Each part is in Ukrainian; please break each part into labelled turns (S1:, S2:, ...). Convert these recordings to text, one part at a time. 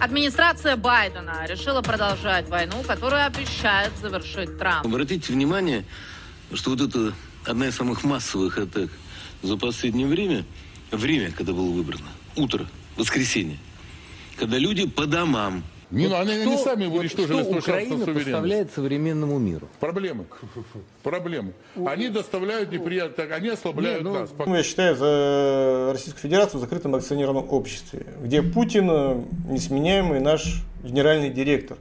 S1: Администрация Байдена решила продолжать войну, которую обещает завершить Трамп.
S2: Обратите внимание, что вот это одна из самых массовых атак за последнее время, время, когда было выбрано, утро, воскресенье, когда люди по домам,
S3: Не, ну, они, они сами уничтожили
S4: что
S3: свой шанс на
S4: Украина
S3: суверенность.
S4: поставляет современному миру?
S3: Проблемы. Проблемы. Они доставляют неприятно, они ослабляют
S4: Не, ну,
S3: нас.
S5: Ну, Я считаю за Российскую Федерацию в закрытом акционерном обществе, где Путин э, несменяемый наш генеральный директор.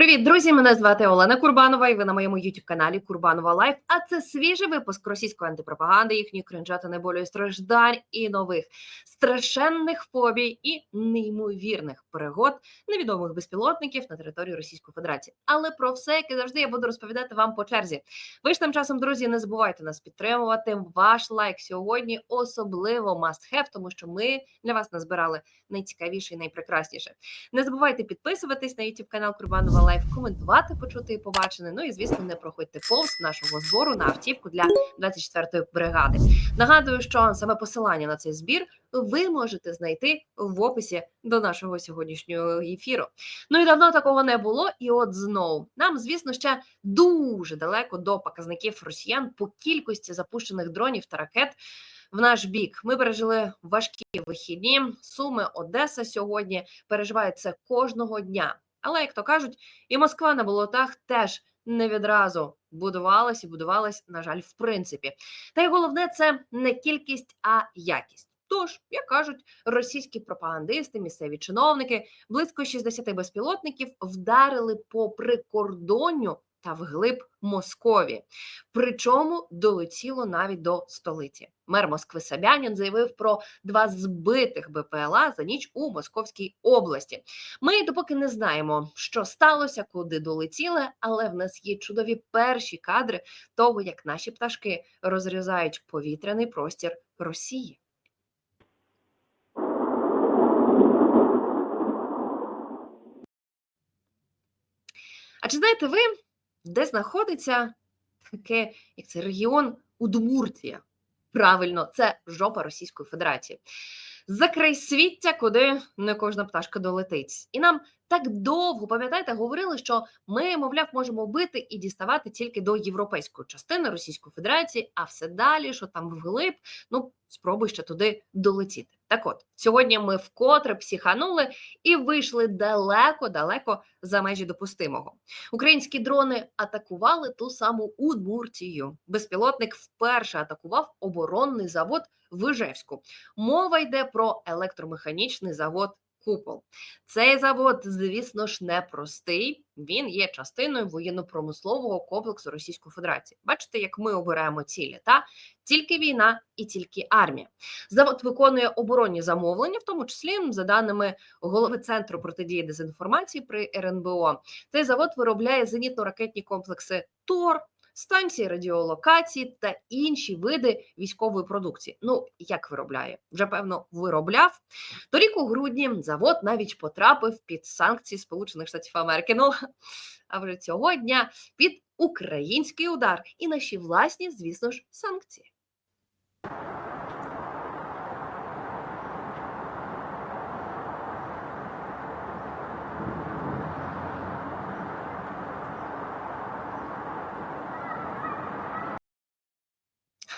S6: Привіт, друзі! Мене звати Олена Курбанова, і ви на моєму youtube каналі Курбанова Лайф. А це свіжий випуск російської антипропаганди, їхньої кринжатини болю страждань і нових страшенних фобій і неймовірних пригод невідомих безпілотників на території Російської Федерації. Але про все, як і завжди, я буду розповідати вам по черзі. Ви ж тим часом, друзі, не забувайте нас підтримувати. Ваш лайк сьогодні особливо must have, тому що ми для вас назбирали найцікавіше і найпрекрасніше. Не забувайте підписуватись на YouTube канал Курбанова Лайф, коментувати, почути і побачене. Ну і звісно, не проходьте повз нашого збору на автівку для 24-ї бригади. Нагадую, що саме посилання на цей збір ви можете знайти в описі до нашого сьогоднішнього ефіру. Ну і давно такого не було. І от знову нам, звісно, ще дуже далеко до показників росіян по кількості запущених дронів та ракет. В наш бік ми пережили важкі вихідні. Суми Одеса сьогодні переживають це кожного дня. Але як то кажуть, і Москва на болотах теж не відразу будувалась і будувалась, на жаль, в принципі. Та й головне це не кількість, а якість. Тож, як кажуть російські пропагандисти, місцеві чиновники, близько 60 безпілотників вдарили по прикордонню та вглиб Москові. Причому долетіло навіть до столиці. Мер Москви Собянін заявив про два збитих БПЛА за ніч у Московській області. Ми допоки не знаємо, що сталося, куди долетіли, але в нас є чудові перші кадри того, як наші пташки розрізають повітряний простір Росії. А чи знаєте ви, де знаходиться таке, як це регіон Удмуртія? Правильно, це жопа Російської Федерації. За край свіття, куди не кожна пташка долетить. І нам так довго, пам'ятаєте, говорили, що ми, мовляв, можемо бити і діставати тільки до європейської частини Російської Федерації, а все далі, що там вглиб, ну спробуй ще туди долетіти. Так от сьогодні ми вкотре психанули і вийшли далеко-далеко за межі допустимого. Українські дрони атакували ту саму Удмуртію. Безпілотник вперше атакував оборонний завод в Ижевську. Мова йде про електромеханічний завод Купол. Цей завод, звісно ж, непростий. Він є частиною воєнно-промислового комплексу Російської Федерації. Бачите, як ми обираємо цілі, та тільки війна і тільки армія. Завод виконує оборонні замовлення, в тому числі за даними голови центру протидії дезінформації при РНБО. Цей завод виробляє зенітно-ракетні комплекси ТОР. Станції радіолокації та інші види військової продукції. Ну як виробляє? Вже певно виробляв. Торік у грудні завод навіть потрапив під санкції Сполучених Штатів Америки. Ну а вже цього дня під український удар і наші власні, звісно ж, санкції.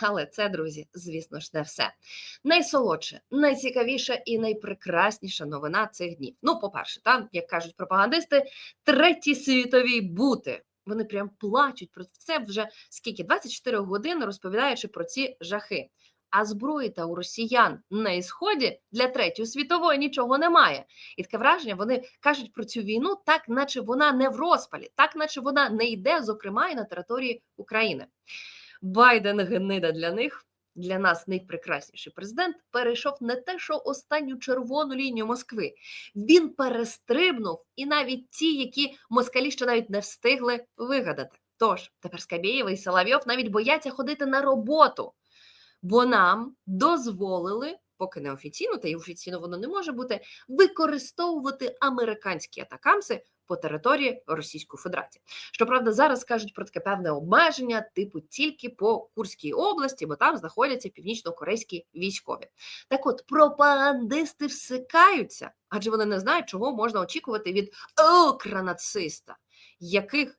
S6: Але це, друзі, звісно ж, не все. Найсолодше, найцікавіша і найпрекрасніша новина цих днів. Ну, по-перше, там, як кажуть пропагандисти, треті світові бути. Вони прям плачуть про це вже скільки 24 години розповідаючи про ці жахи. А зброї та у росіян на ісході для третьої світової нічого немає. І таке враження вони кажуть про цю війну, так наче вона не в розпалі, так наче вона не йде, зокрема, і на території України. Байден гнида для них. Для нас найпрекрасніший президент перейшов не те, що останню червону лінію Москви. Він перестрибнув і навіть ті, які москалі ще навіть не встигли вигадати. Тож тепер Скабєєва і Соловйов навіть бояться ходити на роботу, бо нам дозволили, поки не офіційно, та й офіційно воно не може бути, використовувати американські атакамси по території Російської Федерації. Щоправда, зараз кажуть про таке певне обмеження, типу тільки по Курській області, бо там знаходяться північно-корейські військові. Так от пропагандисти всикаються, адже вони не знають, чого можна очікувати від окранациста, яких,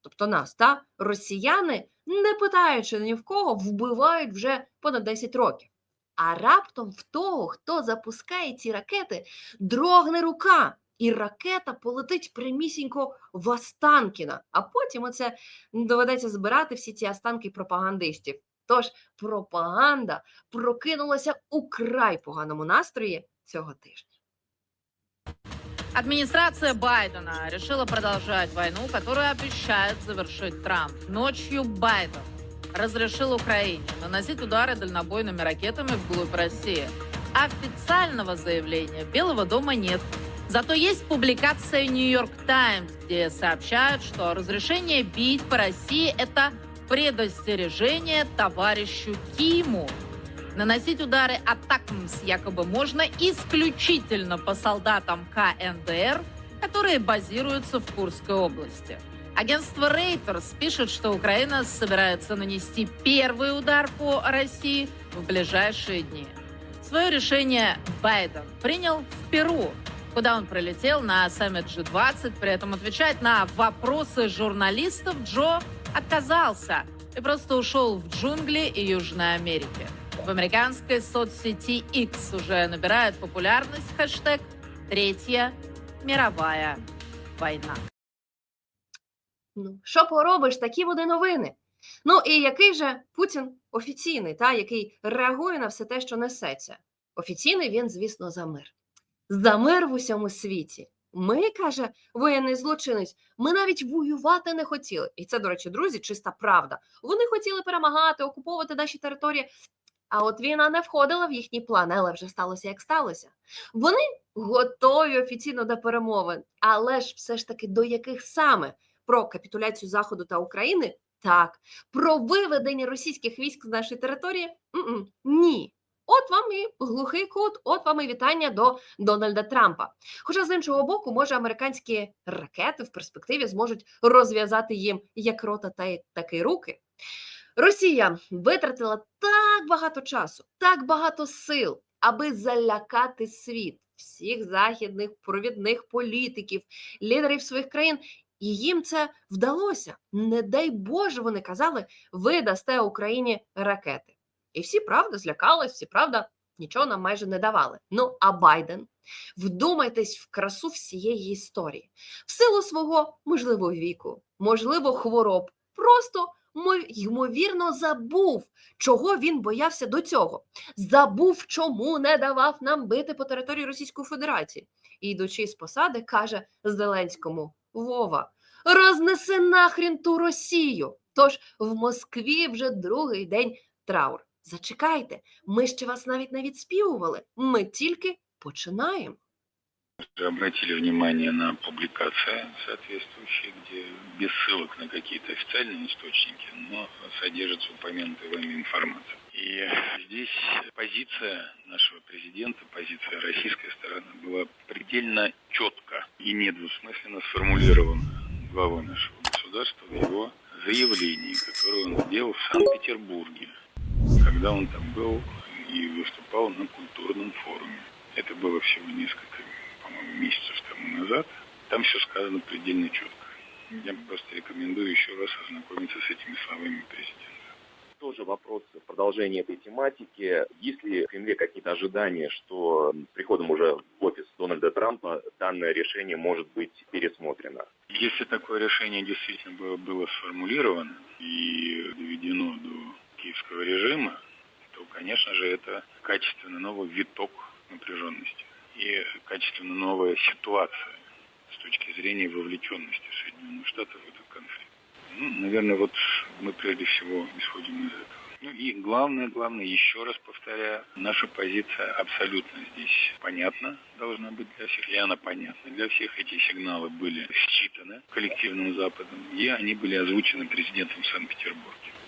S6: тобто нас, та росіяни, не питаючи ні в кого, вбивають вже понад 10 років. А раптом в того, хто запускає ці ракети, дрогне рука, і ракета полетить прямісінько в Останкіна. А потім оце доведеться збирати всі ці останки пропагандистів. Тож пропаганда прокинулася у край поганому настрої цього тижня.
S1: Администрация Байдена решила продолжать войну, которую обещает завершить Трамп. Ночью Байден разрешил Украине наносить удары дальнобойными ракетами вглубь России. Официального заявления Белого дома нет. Зато есть публикация Нью-Йорк Таймс, где сообщают, что разрешение бить по России – это предостережение товарищу Киму. Наносить удары атакамс якобы можно исключительно по солдатам КНДР, которые базируются в Курской области. Агентство Reuters пишет, что Украина собирается нанести первый удар по России в ближайшие дни. Свое решение Байден принял в Перу, куда он прилетел на саммит G20. При этом отвечать на вопросы журналистов Джо отказался и просто ушел в джунгли и Южной Америки. В американской соцсети X уже набирает популярность хэштег «Третья мировая война».
S6: Ну, що поробиш, такі вони новини. Ну і який же Путін офіційний, та який реагує на все те, що несеться? Офіційний він, звісно, за мир. За мир в усьому світі. Ми, каже воєнний злочинець, ми навіть воювати не хотіли. І це, до речі, друзі, чиста правда. Вони хотіли перемагати, окуповувати наші території. А от війна не входила в їхні плани, але вже сталося як сталося. Вони готові офіційно до перемовин, але ж все ж таки до яких саме? про капітуляцію Заходу та України? Так. Про виведення російських військ з нашої території? М-м, ні. От вам і глухий кут, от вам і вітання до Дональда Трампа. Хоча з іншого боку, може, американські ракети в перспективі зможуть розв'язати їм як рота, та й так і руки. Росія витратила так багато часу, так багато сил, аби залякати світ, всіх західних провідних політиків, лідерів своїх країн. І їм це вдалося. Не дай Боже, вони казали, ви дасте Україні ракети. І всі правда злякались, всі правда нічого нам майже не давали. Ну а Байден, вдумайтесь в красу всієї історії, в силу свого можливо віку, можливо, хвороб, просто ймовірно забув, чого він боявся до цього. Забув, чому не давав нам бити по території Російської Федерації. І йдучи з посади, каже Зеленському: Вова, рознеси нахрін ту Росію. Тож в Москві вже другий день траур. Зачекайте, ми ще вас навіть не відспівували. Ми тільки починаємо.
S4: Вы обратили внимание на публикации соответствующие, где без ссылок на какие-то официальные источники, но содержится упомянутая вами информация. И здесь позиция нашего президента, позиция российской стороны была предельно четко и недвусмысленно сформулирована главой нашего государства в его заявлении, которое он сделал в Санкт-Петербурге, когда он там был и выступал на культурном форуме. Это было всего несколько по-моему, месяцев тому назад. Там все сказано предельно четко. Я просто рекомендую еще раз ознакомиться с этими словами президента.
S7: Тоже вопрос в продолжении этой тематики. Есть ли в Кремле какие-то ожидания, что с приходом уже в офис Дональда Трампа данное решение может быть пересмотрено?
S4: Если такое решение действительно было, было сформулировано и доведено до киевского режима, то, конечно же, это качественно новый виток напряженности и качественно новая ситуация с точки зрения вовлеченности Соединенных Штатов в этот конфликт. Ну, наверное, вот мы прежде всего исходим из этого. Ну и главное, главное, еще раз повторяю, наша позиция абсолютно здесь понятна, должна быть для всех, и она понятна для всех. Эти сигналы были считаны коллективным Западом, и они были озвучены президентом в Санкт-Петербурге.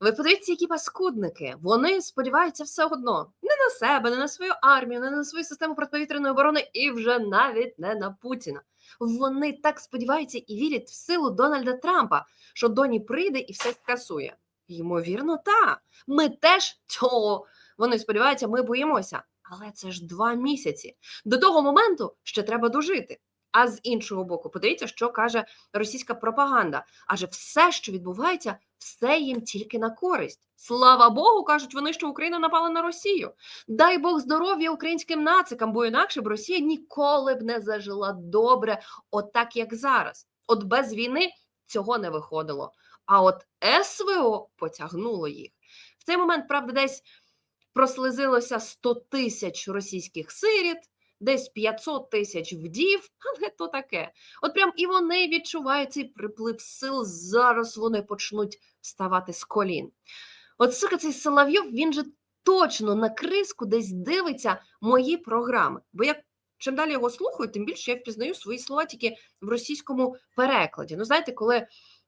S6: Ви подивіться, які паскудники. Вони сподіваються все одно не на себе, не на свою армію, не на свою систему протиповітряної оборони і вже навіть не на Путіна. Вони так сподіваються і вірять в силу Дональда Трампа, що Доні прийде і все скасує. Ймовірно, так. Ми теж цього. Вони сподіваються, ми боїмося. Але це ж два місяці. До того моменту ще треба дожити. А з іншого боку, подивіться, що каже російська пропаганда. Адже все, що відбувається, все їм тільки на користь. Слава Богу, кажуть вони, що Україна напала на Росію. Дай Бог здоров'я українським нацикам, бо інакше б Росія ніколи б не зажила добре, отак як зараз. От без війни цього не виходило. А от СВО потягнуло їх. В цей момент, правда, десь прослизилося 100 тисяч російських сиріт, десь 500 тисяч вдів, але то таке. От прям і вони відчувають цей приплив сил. Зараз вони почнуть вставати з колін. От сука, цей Соловйов, він же точно на криску десь дивиться мої програми. Бо я чим далі його слухаю, тим більше я впізнаю свої слова тільки в російському перекладі. Ну, знаєте, коли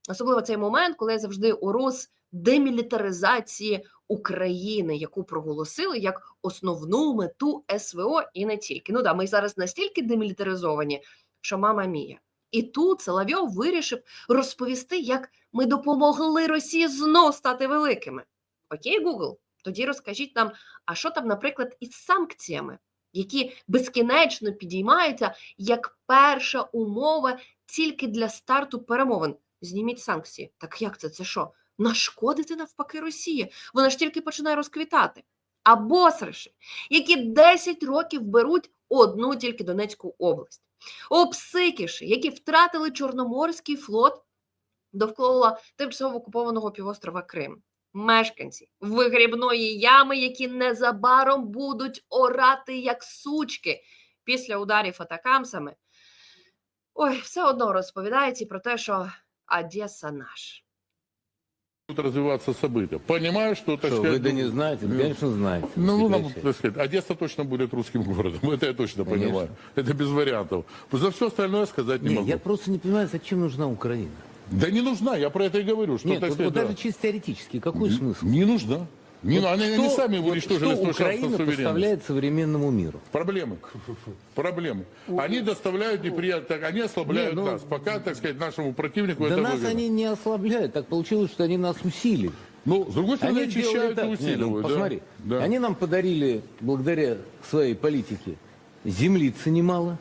S6: особливо цей момент, коли завжди орус демілітаризації України, яку проголосили як основну мету СВО і не тільки. Ну да, ми зараз настільки демілітаризовані, що мама мія. І тут Соловйов вирішив розповісти, як ми допомогли Росії знов стати великими. Окей, Google, тоді розкажіть нам, а що там, наприклад, із санкціями, які безкінечно підіймаються як перша умова тільки для старту перемовин. Зніміть санкції. Так як це? Це що? Нашкодити навпаки Росії. Вона ж тільки починає розквітати. А босриші, які 10 років беруть одну тільки Донецьку область. Обсикіші, які втратили Чорноморський флот довкола тимчасово окупованого півострова Крим. Мешканці вигрібної ями, які незабаром будуть орати як сучки після ударів атакамсами. Ой, все одно розповідається про те, що Одеса наш.
S3: Будут развиваться события. Понимаю, что, так
S2: Что,
S3: сказать,
S2: вы да не
S3: ну,
S2: знаете?
S3: ну,
S2: Конечно, знаете.
S3: Ну, ну, так сказать, Одесса точно будет русским городом. Это я точно
S2: Конечно.
S3: понимаю. Это без вариантов. За все остальное сказать не,
S2: Не,
S3: могу.
S2: я просто не понимаю, зачем нужна Украина.
S3: Да не нужна, я про это и говорю. Что,
S2: Нет,
S3: так
S2: вот,
S3: сказать,
S2: вот
S3: да.
S2: даже чисто теоретически, какой смысл?
S3: Не нужна. Не,
S2: Вот
S3: они,
S2: что-
S3: они сами
S2: вот
S3: уничтожили
S2: что
S3: 100
S2: Украина поставляет современному миру?
S3: Проблемы. Проблемы. Они доставляют неприятно, они ослабляют
S2: Не, ну,
S3: нас. Пока, так сказать, нашему противнику
S2: Да
S3: это
S2: нас
S3: выгодно.
S2: они не ослабляют. Так получилось, что они нас усилили.
S3: Ну, с другой стороны,
S2: Они
S3: очищают
S2: так.
S3: и
S2: Не, ну,
S3: усиливают. да.
S2: посмотри,
S3: Да.
S2: они нам подарили, благодаря своей политике, землицы немало.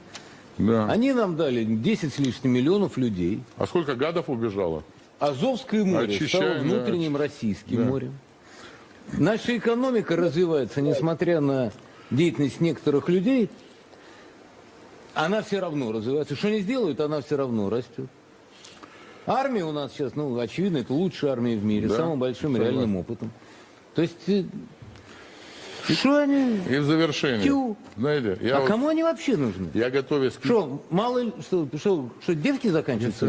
S3: Да.
S2: Они нам дали 10 с лишним миллионов людей.
S3: А сколько гадов убежало?
S2: Азовское море
S3: Очищаем,
S2: стало
S3: да,
S2: внутренним
S3: оч-
S2: российским
S3: да.
S2: морем. Наша экономика развивается, несмотря на деятельность некоторых людей, она все равно развивается. Что не сделают, она все равно растет. Армия у нас сейчас, ну, очевидно, это лучшая армия в мире,
S3: Да,
S2: с самым большим
S3: согласен.
S2: реальным опытом. То есть, э, что они...
S3: И в завершение.
S2: Тю.
S3: Знаете, я,
S2: а
S3: вот-
S2: кому они вообще нужны?
S3: я готовясь к...
S2: Что, мало ли, что, что, что девки заканчиваются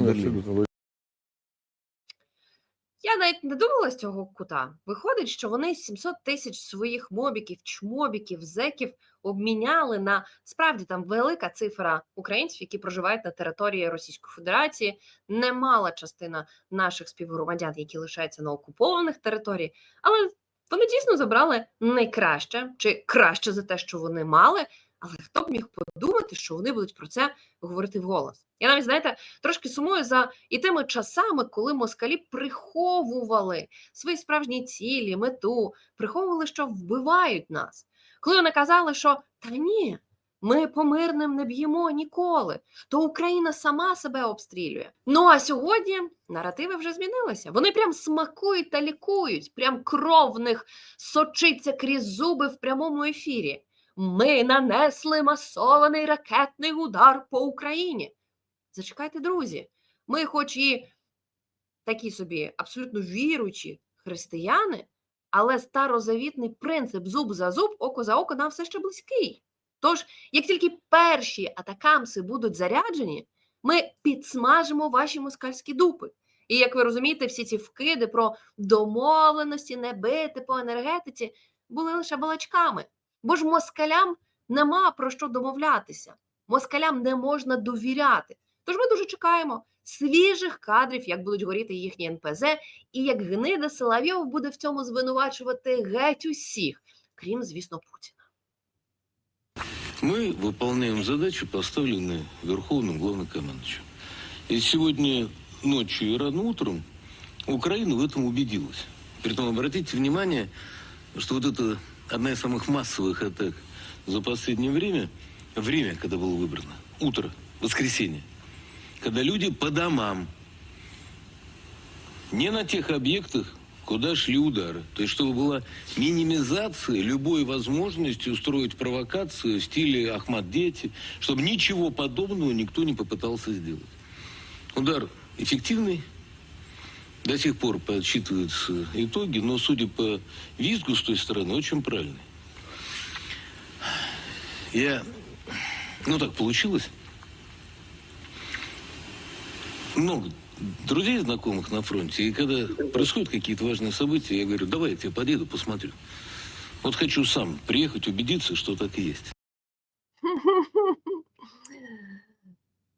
S6: Я навіть не думала з цього кута. Виходить, що вони 700 тисяч своїх мобіків, чмобіків, зеків обміняли на справді там велика цифра українців, які проживають на території Російської Федерації. Немала частина наших співгромадян, які лишаються на окупованих територіях, але вони дійсно забрали найкраще чи краще за те, що вони мали. Але хто б міг подумати, що вони будуть про це говорити вголос? Я навіть знаєте, трошки сумую за і тими часами, коли москалі приховували свої справжні цілі, мету, приховували, що вбивають нас. Коли вони казали, що та ні, ми по мирним не б'ємо ніколи, то Україна сама себе обстрілює. Ну а сьогодні наративи вже змінилися. Вони прям смакують та лікують, прям кров в них сочиться крізь зуби в прямому ефірі. Ми нанесли масований ракетний удар по Україні. Зачекайте, друзі. Ми, хоч і такі собі абсолютно віруючі християни, але старозавітний принцип зуб за зуб, око за око нам все ще близький. Тож, як тільки перші атакамси будуть заряджені, ми підсмажимо ваші москальські дупи. І як ви розумієте, всі ці вкиди про домовленості, не бити по енергетиці були лише балачками. Бо ж москалям нема про що домовлятися. Москалям не можна довіряти. Тож ми дуже чекаємо свіжих кадрів, як будуть горіти їхні НПЗ, і як гнида Соловйов буде в цьому звинувачувати геть усіх, крім, звісно, Путіна.
S2: Мы выполняем задачи, поставленные Верховным Главнокомандующим. И сегодня ночью и рано утром Украина в этом убедилась. Притом обратите внимание, что вот это одна из самых массовых атак за последнее время, время, когда было выбрано, утро, воскресенье, когда люди по домам, не на тех объектах, куда шли удары. То есть, чтобы была минимизация любой возможности устроить провокацию в стиле Ахмад Дети, чтобы ничего подобного никто не попытался сделать. Удар эффективный, до сих пор подсчитываются итоги, но, судя по визгу с той стороны, очень правильный. Я... Ну, так получилось. Много друзей, знакомых на фронте, и когда происходят какие-то важные события, я говорю, давай я тебе подъеду, посмотрю. Вот хочу сам приехать, убедиться, что так и есть.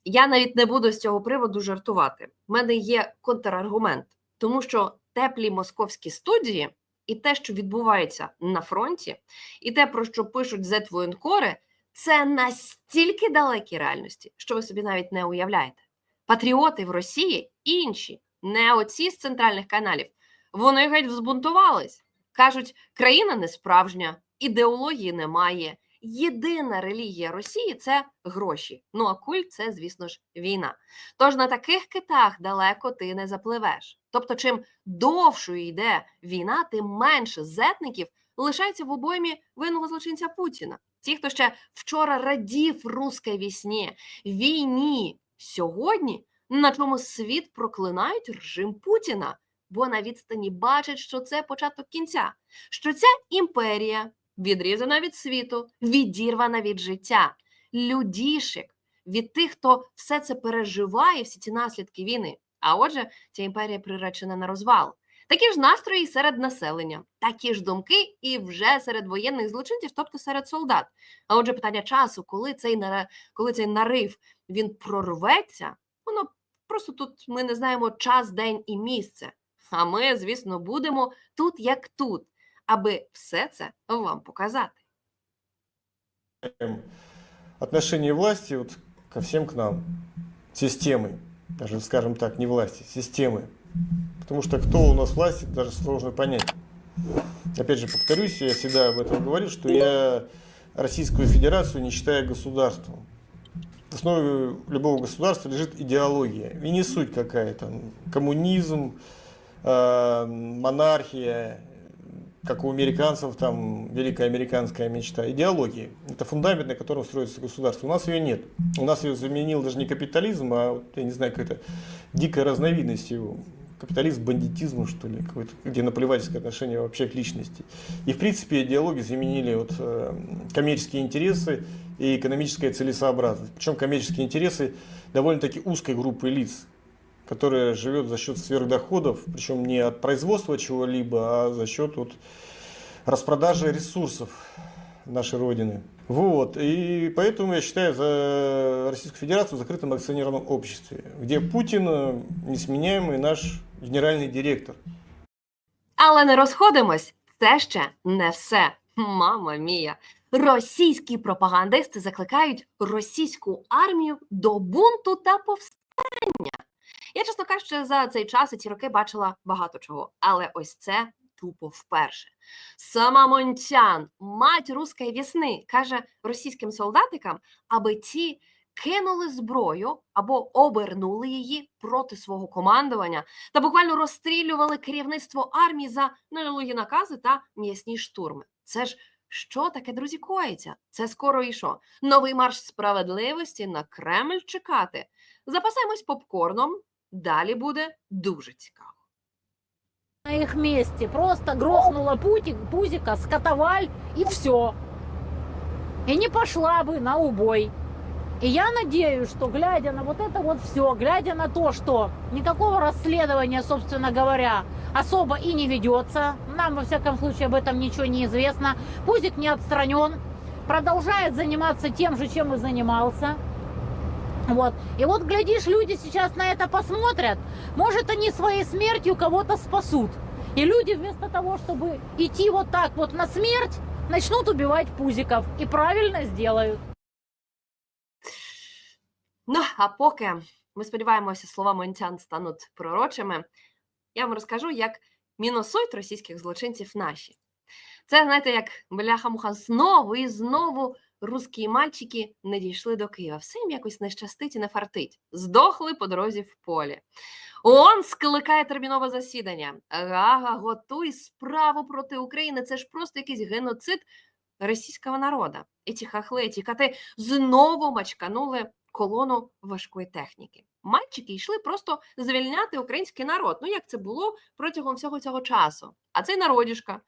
S6: Я навіть не буду з цього приводу жартувати. У мене є контраргумент, тому що теплі московські студії і те, що відбувається на фронті, і те, про що пишуть зет-воєнкори, це настільки далекі реальності, що ви собі навіть не уявляєте. Патріоти в Росії інші, не оці з центральних каналів, вони геть взбунтувались. Кажуть, країна не справжня, ідеології немає. Єдина релігія Росії це гроші. Ну а культ це, звісно ж, війна. Тож на таких китах далеко ти не запливеш. Тобто, чим довшою йде війна, тим менше зетників лишається в обоймі винного злочинця Путіна. Ті, хто ще вчора радів руській вісні, війні сьогодні, на чому світ проклинають режим Путіна, бо на відстані бачать, що це початок кінця, що ця імперія відрізана від світу, відірвана від життя, людішик від тих, хто все це переживає, всі ці наслідки війни. А отже, ця імперія приречена на розвал. Такі ж настрої серед населення, такі ж думки і вже серед воєнних злочинців, тобто серед солдат. А отже, питання часу, коли цей коли цей нарив він прорветься, воно просто тут ми не знаємо час, день і місце. А ми, звісно, будемо тут як тут, аби все це вам показати.
S5: отношение власти вот ко всем к нам, системы, даже скажем так, не власти, системы. Потому что кто у нас власти, даже сложно понять. Опять же, повторюсь, я всегда об этом говорю, что я Российскую Федерацию не считаю государством. В основе любого государства лежит идеология. И не суть какая-то. Коммунизм, э, монархия, как у американцев, там, великая американская мечта. Идеология. Это фундамент, на котором строится государство. У нас ее нет. У нас ее заменил даже не капитализм, а, я не знаю, какая-то дикая разновидность его. Капитализм, бандитизм, что ли, где наплевательское отношение вообще к личности. И, в принципе, идеологии заменили вот, э, коммерческие интересы и экономическая целесообразность. Причем коммерческие интересы довольно-таки узкой группы лиц, которая живет за счет сверхдоходов, причем не от производства чего-либо, а за счет вот распродажи ресурсов нашей Родины. Вот. И поэтому я считаю за Российскую Федерацию в закрытом акционерном обществе, где Путин э, несменяемый наш генеральный директор.
S6: Але не розходимось. Це ще не все. Мама мія. Російські пропагандисти закликають російську армію до бунту та повстання. Я, чесно кажучи, за цей час і ці роки бачила багато чого, але ось це тупо вперше. Сама Монтян, мать руської вісни, каже російським солдатикам, аби ті кинули зброю або обернули її проти свого командування та буквально розстрілювали керівництво армії за нелюбі накази та м'ясні штурми. Це ж що таке, друзі, коїться? Це скоро і що? Новий марш справедливості на Кремль чекати. Запасаємось попкорном. Далі буде дуже цікаво.
S8: на их месте просто грохнула путик, пузика, скотоваль и все. И не пошла бы на убой. И я надеюсь, что глядя на вот это вот все, глядя на то, что никакого расследования, собственно говоря, особо и не ведется, нам во всяком случае об этом ничего не известно, Пузик не отстранен, продолжает заниматься тем же, чем и занимался. Вот. И вот, глядишь, люди сейчас на это посмотрят, может, они своей смертью кого-то спасут. И люди вместо того, чтобы идти вот так вот на смерть, начнут убивать пузиков. И правильно сделают.
S6: Ну, а поки ми сподіваємося, слова монтян стануть пророчими, я вам розкажу, як мінусують російських злочинців наші. Це, знаєте, як бляха-муха знову і знову русські мальчики не дійшли до Києва. Все їм якось не щастить і не фартить. Здохли по дорозі в полі. ООН скликає термінове засідання. Гага, готуй справу проти України. Це ж просто якийсь геноцид російського народу. І ці хахли, ці кати знову мачканули колону важкої техніки. Мальчики йшли просто звільняти український народ. Ну як це було протягом всього цього часу? А цей народішка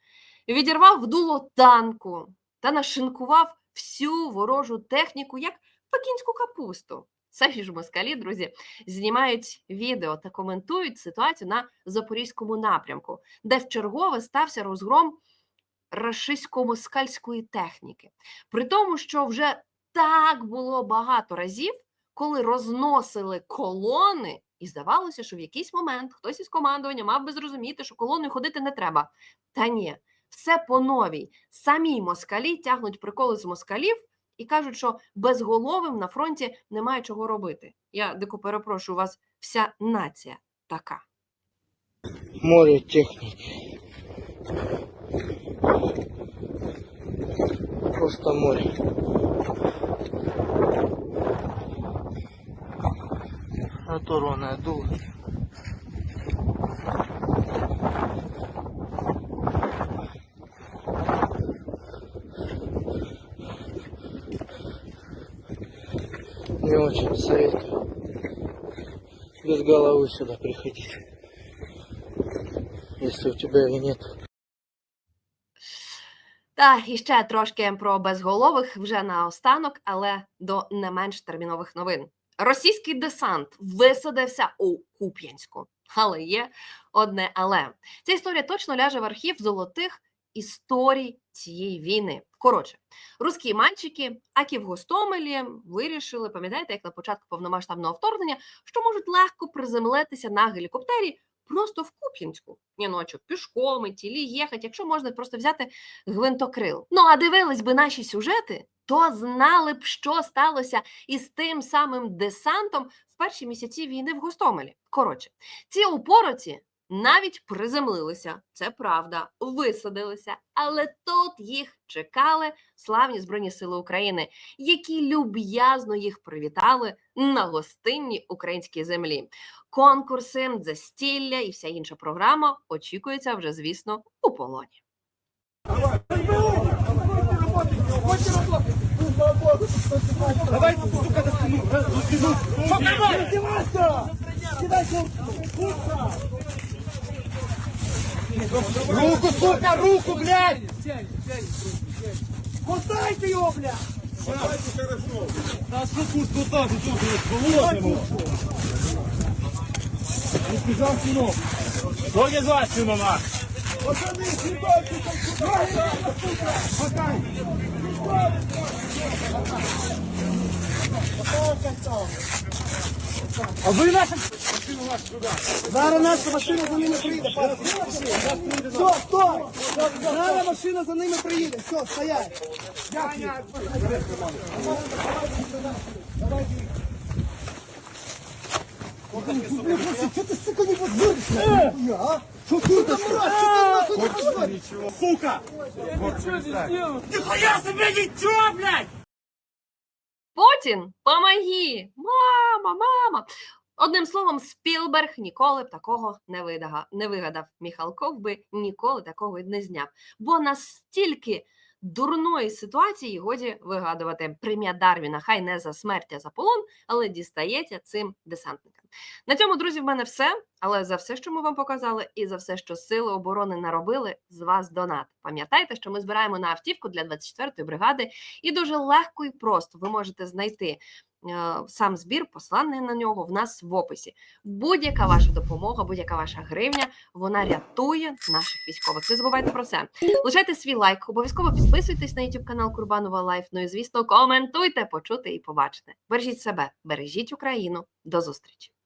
S6: відірвав дуло танку та нашинкував всю ворожу техніку як пекінську капусту. Самі ж москалі, друзі, знімають відео та коментують ситуацію на запорізькому напрямку, де вчергове стався розгром рашистсько-москальської техніки. При тому, що вже так було багато разів, коли розносили колони, і здавалося, що в якийсь момент хтось із командування мав би зрозуміти, що колоною ходити не треба. Та ні, все по новій. Самі москалі тягнуть приколи з москалів і кажуть, що безголовим на фронті немає чого робити. Я дико перепрошую, вас вся нація така.
S9: море техники. Просто море. Оторванное дуло. Очень советую без головы сюда приходить, если у тебя ее нет.
S6: Та і ще трошки про безголових вже наостанок, але до не менш термінових новин. Російський десант висадився у Куп'янську. Але є одне але. Ця історія точно ляже в архів золотих історій цієї війни. Коротше, русські мальчики, акі в Гостомелі, вирішили, пам'ятаєте, як на початку повномасштабного вторгнення, що можуть легко приземлитися на гелікоптері просто в Куп'янську. Ні, ну а що, пішком, і тілі їхати, якщо можна просто взяти гвинтокрил. Ну а дивились би наші сюжети, то знали б, що сталося із тим самим десантом в перші місяці війни в Гостомелі. Коротше, ці упороці навіть приземлилися, це правда, висадилися, але тут їх чекали славні Збройні Сили України, які люб'язно їх привітали на гостинній українській землі. Конкурси, застілля і вся інша програма очікується вже, звісно, у полоні.
S9: Руку, сука, руку, блядь! Хватайте его, блядь! Да, суку, куда ты тут, блядь, положим Избежал сынок. Ноги за спину, нах! Пацаны, съебайте, А ви наша машину нашу сюди. Зараз наша машина за ними приїде. Все, стой! Зараз машина за ними приїде. Все, стоять. Дякую. Что ты, сука, не подзвонишь? а? Что ты, там, Мурат, что ты нахуй не подзвонишь? Сука! Нихуя себе ничего, блядь!
S6: Путін, помоги! Мама, мама! Одним словом, Спілберг ніколи б такого не видага, не вигадав. Міхалков би ніколи такого не зняв. Бо настільки дурної ситуації годі вигадувати. Премія Дарвіна хай не за смерть, а за полон, але дістається цим десантникам. На цьому, друзі, в мене все. Але за все, що ми вам показали, і за все, що сили оборони наробили, з вас донат. Пам'ятайте, що ми збираємо на автівку для 24-ї бригади, і дуже легко і просто ви можете знайти сам збір, послання на нього в нас в описі. Будь-яка ваша допомога, будь-яка ваша гривня, вона рятує наших військових. Не забувайте про це. Лишайте свій лайк, обов'язково підписуйтесь на YouTube канал Курбанова Лайф. Ну і звісно, коментуйте, почути і побачите. Бережіть себе, бережіть Україну. До зустрічі!